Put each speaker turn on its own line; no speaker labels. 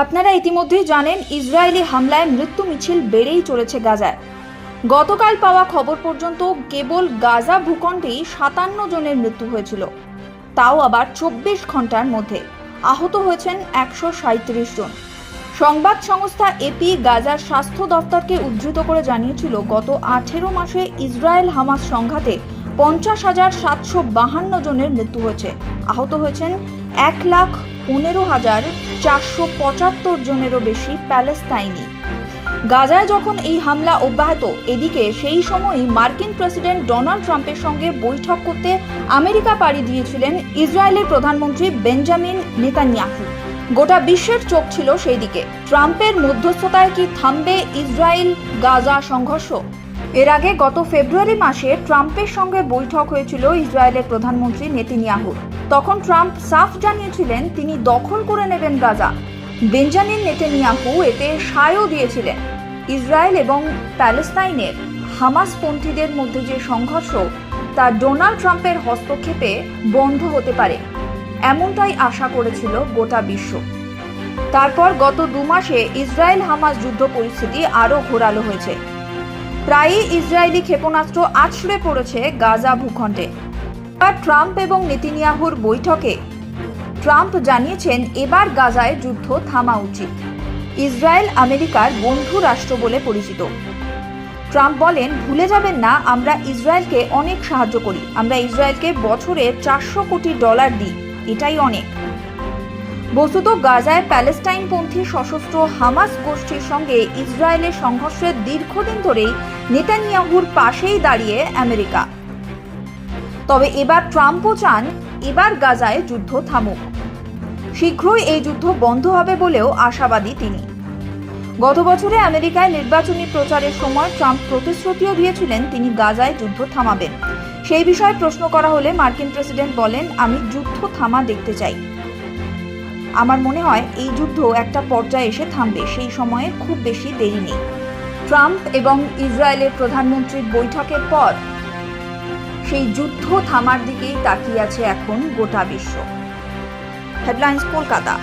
আপনারা ইতিমধ্যেই জানেন, ইসরায়েলি হামলায় মৃত্যু মিছিল বেড়েই চলেছে গাজায়। গতকাল পাওয়া খবর পর্যন্ত কেবল গাজা ভূখণ্ডেই সাতান্ন জনের মৃত্যু হয়েছিল। তাও আবার চব্বিশ ঘণ্টার মধ্যে। আহত হয়েছেন একশো সাঁত্রিশ জন। সংবাদ সংস্থা এপি গাজার স্বাস্থ্য দপ্তরকে উদ্ধৃত করে জানিয়েছিল, গত আঠেরো মাসে ইসরায়েল হামাস সংঘাতে পঞ্চাশ হাজার সাতশো বাহান্ন জনের মৃত্যু হয়েছে। আহত হয়েছেন এক লাখ পনেরো হাজার চারশো পঁচাত্তর জনেরও বেশি প্যালেস্তাইনি। গাজায় যখন এই হামলা অব্যাহত, এদিকে সেই সময়ই মার্কিন প্রেসিডেন্ট ডোনাল্ড ট্রাম্পের সঙ্গে বৈঠক করতে আমেরিকা পাড়ি দিয়েছিলেন ইসরায়েলের প্রধানমন্ত্রী বেঞ্জামিন নেতানিয়াহু। গোটা বিশ্বের চোখ ছিল সেই দিকে ট্রাম্পের মধ্যস্থতায় কি থামবে ইসরায়েল গাজা সংঘর্ষ? এর আগে গত ফেব্রুয়ারি মাসে ট্রাম্পের সঙ্গে বৈঠক হয়েছিল ইসরায়েলের প্রধানমন্ত্রী নেতিনিয়াহুর তখন ট্রাম্প সাফ জানিয়েছিলেন তিনি দখল করে নেবেন গাজা। বেঞ্জামিন নেতেনিয়াহু এতে সায়ও দিয়েছিলেন। ইসরায়েল এবং প্যালেস্তাইনের হামাসপন্থীদের মধ্যে যে সংঘর্ষ, তা ডোনাল্ড ট্রাম্পের হস্তক্ষেপে বন্ধ হতে পারে, এমনটাই আশা করেছিল গোটা বিশ্ব। তারপর গত দু মাসে ইসরায়েল হামাস যুদ্ধ পরিস্থিতি আরও ঘোরালো হয়েছে। প্রায়ই ইসরায়েলি ক্ষেপণাস্ত্র আছড়ে পড়েছে গাজা ভূখণ্ডে। ট্রাম্প এবং নেতিনিয়াহুর বৈঠকে। ট্রাম্প জানিয়েছেন, এবার গাজায় যুদ্ধ থামা উচিত। ইসরায়েল আমেরিকার বন্ধু রাষ্ট্র বলে পরিচিত। ট্রাম্প বলেন, ভুলে যাবেন না, আমরা ইসরায়েলকে অনেক সাহায্য করি। আমরা ইসরায়েলকে বছরে চারশো কোটি ডলার দিই। এটাই অনেক। বস্তুত গাজায় প্যালেস্টাইনপন্থী সশস্ত্র হামাস গোষ্ঠীর সঙ্গে ইসরায়েলের সংঘর্ষের দীর্ঘদিন ধরেই নেতানিয়াহুর পাশেই দাঁড়িয়ে আমেরিকা। তবে এবার ট্রাম্পও চান এবার গাজায় যুদ্ধ থামুক। শীঘ্রই এই যুদ্ধ বন্ধ হবে বলেও আশাবাদী তিনি। গত বছরে আমেরিকায় নির্বাচনী প্রচারের সময় ট্রাম্প প্রতিশ্রুতিও দিয়েছিলেন তিনি গাজায় যুদ্ধ থামাবেন। সেই বিষয়ে প্রশ্ন করা হলে মার্কিন প্রেসিডেন্ট বলেন, আমি যুদ্ধ থামা দেখতে চাই। আমার মনে হয় এই যুদ্ধ একটা পর্যায়ে এসে থামবে, সেই সময়ে খুব বেশি দেরি নেই। ট্রাম্প এবং ইসরায়েলের প্রধানমন্ত্রীর বৈঠকের পর সেই যুদ্ধ থামার দিকেই তাকিয়ে আছে এখন গোটা বিশ্ব। হেডলাইন্স কলকাতা।